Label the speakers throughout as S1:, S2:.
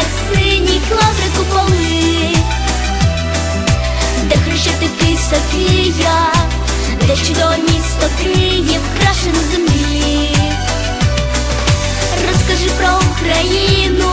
S1: в хвилях клаври лаври куполи, де хрещатики Софія, де чудове місто Київ, краше землі. Розкажи про Україну,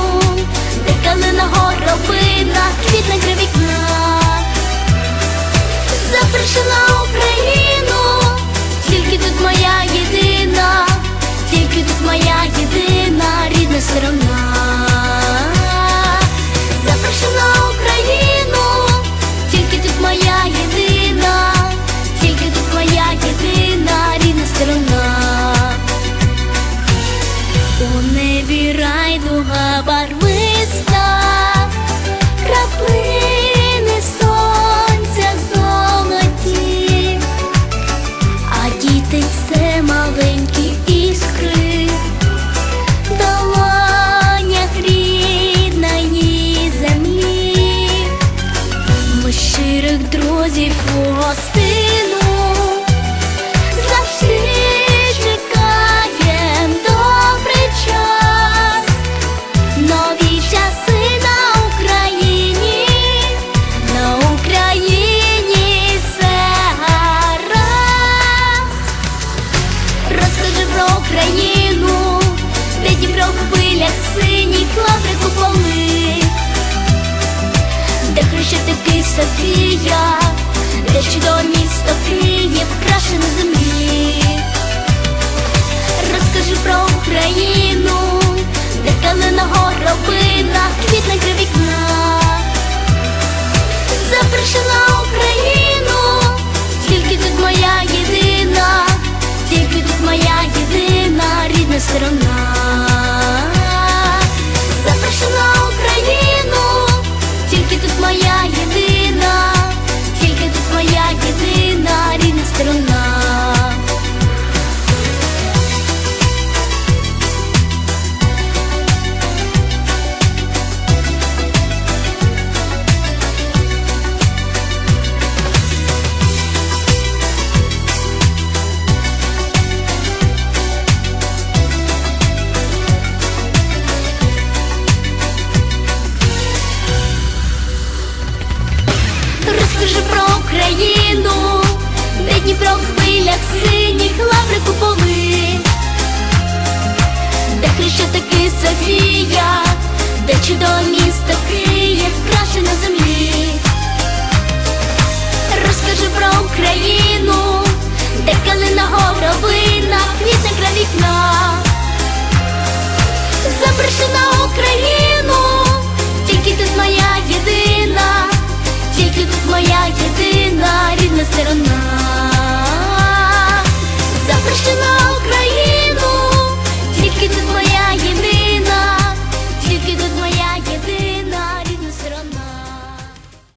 S1: друзів у гостину. Завжди Софія, де чудове місто Київ, краше на землі. Розкажи про Україну, де калина горобина, квітне край вікна. Запрошена Україну, тільки тут моя єдина, тільки тут моя єдина рідна сторона. Дніпро хвилях синіх лаври куполи, де хрещатики Софія, де чудове місто Київ, краше на землі. Розкажи про Україну, де калина горобина, квітне край вікна. Запрошена Україну, тільки тут моя єдина, тільки тут моя єдина рідна сторона.